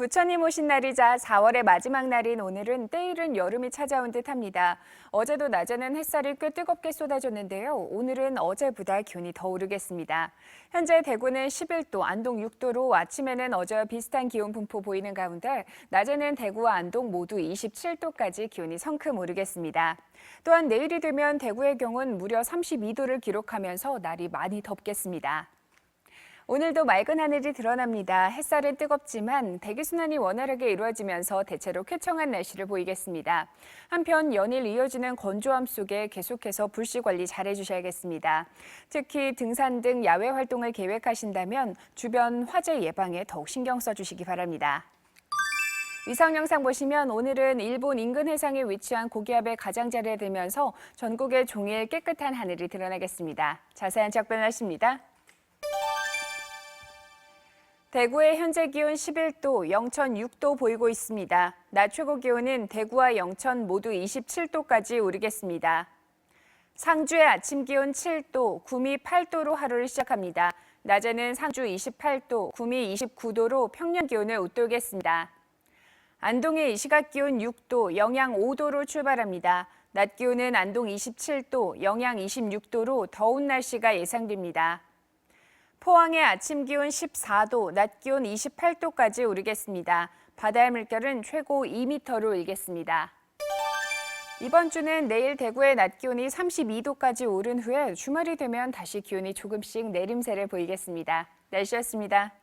부처님 오신 날이자 4월의 마지막 날인 오늘은 때이른 여름이 찾아온 듯합니다. 어제도 낮에는 햇살이 꽤 뜨겁게 쏟아졌는데요. 오늘은 어제보다 기온이 더 오르겠습니다. 현재 대구는 11도, 안동 6도로 아침에는 어제와 비슷한 기온 분포 보이는 가운데 낮에는 대구와 안동 모두 27도까지 기온이 성큼 오르겠습니다. 또한 내일이 되면 대구의 경우는 무려 32도를 기록하면서 날이 많이 덥겠습니다. 오늘도 맑은 하늘이 드러납니다. 햇살은 뜨겁지만 대기순환이 원활하게 이루어지면서 대체로 쾌청한 날씨를 보이겠습니다. 한편 연일 이어지는 건조함 속에 계속해서 불씨 관리 잘 해 주셔야겠습니다. 특히 등산 등 야외 활동을 계획하신다면 주변 화재 예방에 더욱 신경 써 주시기 바랍니다. 위성 영상 보시면 오늘은 일본 인근 해상에 위치한 고기압의 가장자리에 들면서 전국의 종일 깨끗한 하늘이 드러나겠습니다. 자세한 날씨입니다. 대구의 현재 기온 11도, 영천 6도 보이고 있습니다. 낮 최고 기온은 대구와 영천 모두 27도까지 오르겠습니다. 상주의 아침 기온 7도, 구미 8도로 하루를 시작합니다. 낮에는 상주 28도, 구미 29도로 평년 기온을 웃돌겠습니다. 안동의 이 시각 기온 6도, 영양 5도로 출발합니다. 낮 기온은 안동 27도, 영양 26도로 더운 날씨가 예상됩니다. 포항의 아침 기온 14도, 낮 기온 28도까지 오르겠습니다. 바다의 물결은 최고 2m로 일겠습니다. 이번 주는 내일 대구의 낮 기온이 32도까지 오른 후에 주말이 되면 다시 기온이 조금씩 내림세를 보이겠습니다. 날씨였습니다.